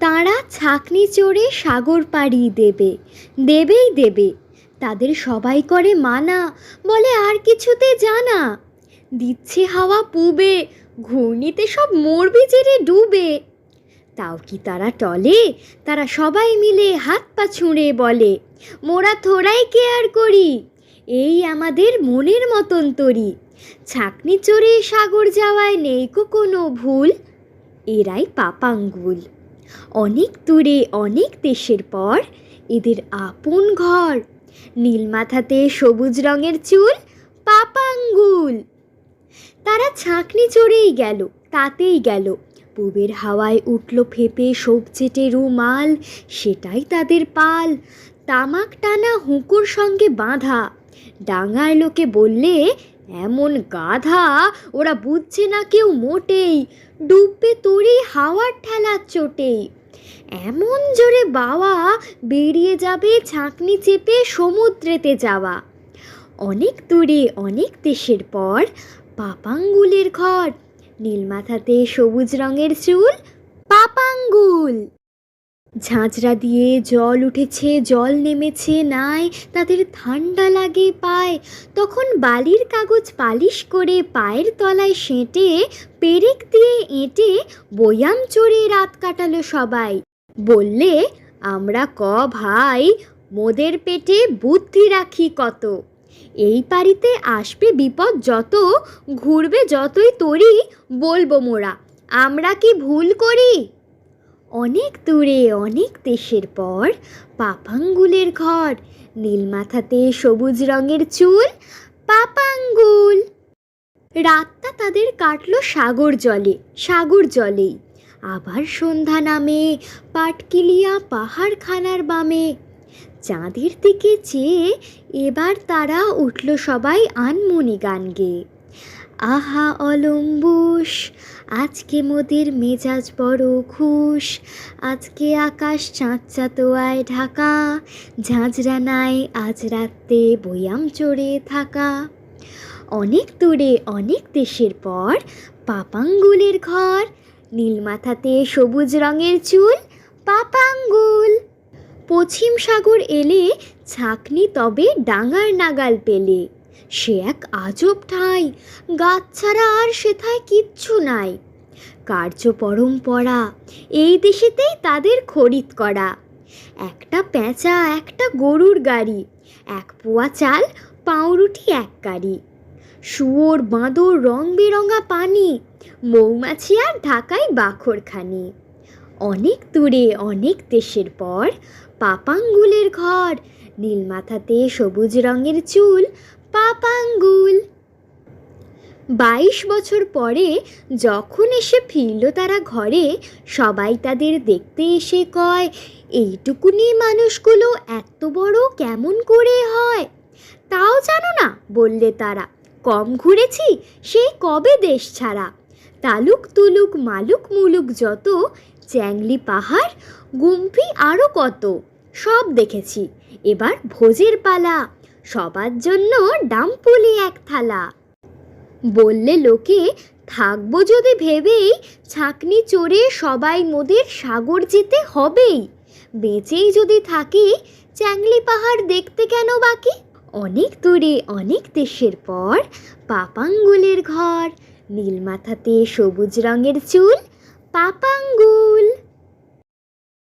তারা ছাকনি চড়ে সাগর পাড়ি দেবে, দেবেই দেবে। তাদের সবাই করে মানা, বলে আর কিছুতে জানা। দিচ্ছে হাওয়া পুবে, ঘূর্ণিতে সব মরবি জেরে ডুবে। তাও কি তারা টলে? তারা সবাই মিলে হাত পা ছুঁড়ে বলে, মোরা থোড়াই কেয়ার করি, এই আমাদের মনের মতন তরি। ছাকনি চড়ে সাগর যাওয়ায় নেই কো কোনো ভুল, এরাই পাপাঙ্গুল। অনেক দূরে, অনেক দেশের পর এদের আপন ঘর। নীল মাথাতে সবুজ রঙের চুল পাপাঙ্গুল তারা ছাঁকনি চড়েই গেল, তাতেই গেল। পুবের হাওয়ায় উঠল ফেপে সবচেটে রুমাল, সেটাই তাদের পাল। তামাক টানা হুঁকুর সঙ্গে বাঁধা। ডাঙায় লোকে বললে এমন গাধা ওরা বুঝছে না কেউ মোটেই। ডুববে তোরই হাওয়ার ঠেলার চোটেই। এমন জোরে বাওয়া বেরিয়ে যাবে ছাঁকনি চেপে সমুদ্রেতে যাওয়া। অনেক দূরে, অনেক দেশের পর পাপাঙ্গুলের ঘর। নীলমাথাতে সবুজ রঙের চুল, পাপাঙ্গুল। ঝাঁঝরা দিয়ে জল উঠেছে, জল নেমেছে নাই তাদের ঠান্ডা লাগে পায়। তখন বালির কাগজ পালিশ করে পায়ের তলায় সেঁটে, পেরেক দিয়ে এঁটে বয়াম চড়ে রাত কাটালো সবাই। বললে, আমরা ক ভাই, মোদের পেটে বুদ্ধি রাখি কত। এই পারিতে আসবে বিপদ যত, ঘুরবে যতই তরি বলব মোরা। আমরা কি ভুল করি? অনেক দূরে, অনেক দেশের পর পাপাঙ্গুলের ঘর। নীলমাথাতে সবুজ রঙের চুল, পাপাঙ্গুল। রাতটা তাদের কাটলো সাগর জলে, সাগর জলেই। আবার সন্ধ্যা নামে পাটকিলিয়া পাহাড়খানার বামে। চাঁদের দিকে চেয়ে এবার তারা উঠল সবাই আনমনি গান গেয়ে আহা অলম্বুস আজকে মোদের মেজাজ বড় খুশ। আজকে আকাশ চাঁদ চাতোয়ায় ঢাকা, ঝাঁঝরা নাই আজ রাতে বয়াম চড়ে থাকা। অনেক দূরে, অনেক দেশের পর পাপাঙ্গুলের ঘর নীলমাথাতে সবুজ রঙের চুল, পাপাঙ্গুল। পশ্চিম সাগর এলে ছাকনি তবে ডাঙার নাগাল পেলে। সে এক আজব ঠাঁই, গাছ ছাড়া আর সেথায় কিচ্ছু নাই। কার্য পরম্পরা, এই দেশেতেই তাদের খরিদ করা। একটা পেঁচা, একটা গরুর গাড়ি, এক পোয়া চাল, পাউরুটি এক গাড়ি। শুয়োর বাঁদর রং বেরঙা পানি, মৌমাছি আর ঢাকায় বাখরখানি। অনেক দূরে, অনেক দেশের পর, পাপাঙ্গুলের ঘর, নীলমাথাতে সবুজ রঙের চুল পাপাঙ্গুল। বাইশ বছর পরে যখন এসে ফিরল তারা ঘরে, সবাই তাদের দেখতে এসে কয়, এইটুকুনি মানুষগুলো এত বড় কেমন করে হয়? তাও জানো না? বললে তারা, কম ঘুরেছি সেই কবে দেশ ছাড়া? তালুক তুলুক, মালুক মুলুক যত, চ্যাংলি পাহাড়, গুম্ফি আরও কত, সব দেখেছি। এবার ভোজের পালা। সবার জন্য ডাম্পুলি এক থালা। বললে লোকে, থাকব যদি ভেবেই ছাকনি চড়ে সবাই মোদের সাগর যেতে হবেই। বেঁচেই যদি থাকি, চ্যাংলি পাহাড় দেখতে কেন বাকি? অনেক দূরে, অনেক দেশের পর, পাপাঙ্গুলের ঘর, নীলমাথাতে সবুজ রঙের চুল পাপাঙ্গুল